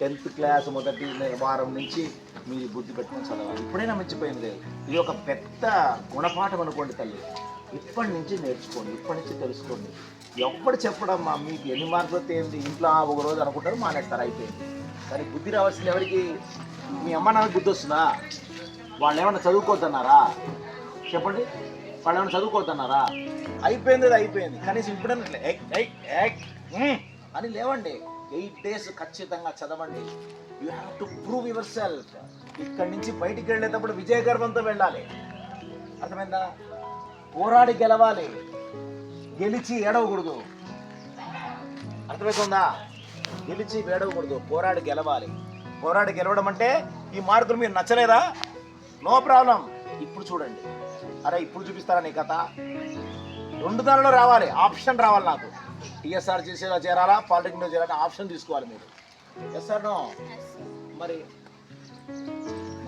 Tenth class మొదటి వారం నుంచి మీరు బుద్ధి పెట్టుకొని చదవాలి. ఇప్పుడైనా మించిపోయింది లేదు. ఇది ఒక పెద్ద గుణపాఠం అనుకోండి తల్లి. ఇప్పటి నుంచి నేర్చుకోండి ఇప్పటి నుంచి తెలుసుకోండి. ఎప్పుడు చెప్పడమ్మా మీకు ఎన్ని మార్కులు వస్తే ఏంటి ఇంట్లో ఒక రోజు అనుకుంటారు మానేస్తారు అయిపోయింది. కానీ బుద్ధి రావాల్సింది ఎవరికి? మీ అమ్మ నాన్న బుద్ధి వస్తుందా? వాళ్ళు ఏమైనా చదువుకోవద్దన్నారా? చెప్పండి. వాళ్ళు ఏమైనా చదువుకోవద్దన్నారా? అయిపోయింది అది అయిపోయింది. కనీసం ఇప్పుడన్నా అని లేవండి. ఎయిట్ డేస్ ఖచ్చితంగా చదవండి. You have to prove yourself ఇక్కడి నుంచి బయటికి వెళ్ళేటప్పుడు విజయ గర్వంతో వెళ్ళాలి. అర్థమైందా? పోరాడి గెలవాలి. గెలిచి ఏడవకూడదు. అర్థమవుతుందా గెలిచి ఏడవకూడదు. పోరాడి గెలవాలి. పోరాడి గెలవడం అంటే ఈ మార్కులు మీరు నచ్చలేదా? No problem. ఇప్పుడు చూడండి. అరే ఇప్పుడు చూపిస్తారా నీ కథ? రెండు దానిలో రావాలి. ఆప్షన్ రావాలి నాకు. టీఎస్ఆర్ చేసేలా చేరాలా? పాలిటెక్నిక్లో చేరాలా? ఆప్షన్ తీసుకోవాలి మీరు. ఎస్ఆర్ నో మరి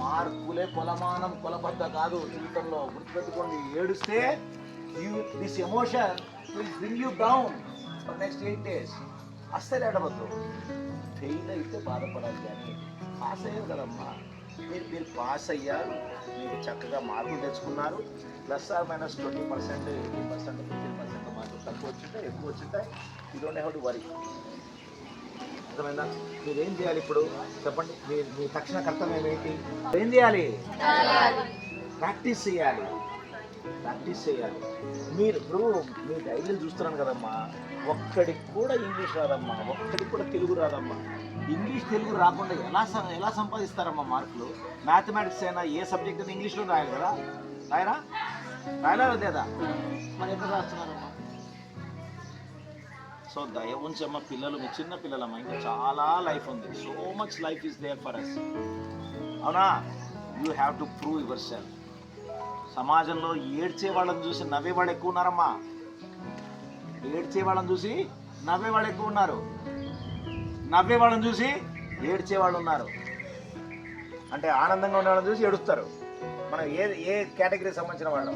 మార్కులే కొలమానం కొలబద్ద కాదు. జీవితంలో గుర్తుపెట్టుకోండి. ఏడుస్తే you this emotion will bring you down for next eight days అస్సలు ఏడవద్దు ఫెయిల్ అయితే బాధపడాలి కానీ పాస్ అయ్యారు కదమ్మా. మీరు మీరు పాస్ అయ్యారు మీరు చక్కగా మార్కులు తెచ్చుకున్నారు. Plus or minus twenty percent eighty percent fifteen percent మార్కులు తక్కువ వచ్చింటాయి ఎక్కువ వచ్చింటాయి you don't have to worry అర్థమైందా? మీరు ఏం చేయాలి ఇప్పుడు? చెప్పండి. మీ మీ తక్షణ కర్తవ్యం ఏంటి? ఏం చేయాలి? ప్రాక్టీస్ చేయాలి. ప్రాక్టీస్ చేయాలి. మీరు ఇప్పుడు మీ డైరీలు చూస్తున్నాను కదమ్మా ఒక్కడికి కూడా ఇంగ్లీష్ రాదమ్మా ఒక్కడికి కూడా తెలుగు రాదమ్మా. ఇంగ్లీష్ తెలుగు రాకుండా ఎలా స- ఎలా సంపాదిస్తారమ్మా మార్కులు? మ్యాథమెటిక్స్ అయినా ఏ సబ్జెక్ట్ అయినా ఇంగ్లీష్లో రాయాలి కదా? రాయరా? రాయలా లేదా? మరి ఎక్కడ రాస్తున్నారమ్మా? సో దయ ఉంచమ్మ పిల్లలు మీ చిన్న పిల్లలమ్మ ఇంకా చాలా లైఫ్ ఉంది. So much life is there for us అవునా? You have to prove yourself సమాజంలో ఏడ్చే వాళ్ళని చూసి నవ్వేవాళ్ళు ఎక్కువ ఉన్నారమ్మా. ఏడ్చే వాళ్ళని చూసి నవ్వేవాళ్ళు ఎక్కువ ఉన్నారు. నవ్వే వాళ్ళని చూసి ఏడ్చే వాళ్ళు ఉన్నారు. అంటే ఆనందంగా ఉన్న వాళ్ళని చూసి ఏడుస్తారు. మనం ఏ ఏ కేటగిరీ సంబంధించిన వాళ్ళం?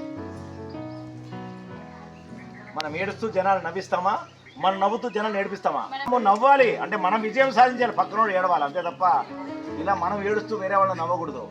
మనం ఏడుస్తూ జనాలు నవ్విస్తామా? మనం నవ్వుతూ జనాలు ఏడిపిస్తామా? మనం నవ్వాలి. అంటే మనం విజయం సాధించాలి. పక్కనోడు ఏడవాలి. అంతే తప్ప ఇలా మనం ఏడుస్తూ వేరే వాళ్ళని నవ్వకూడదు.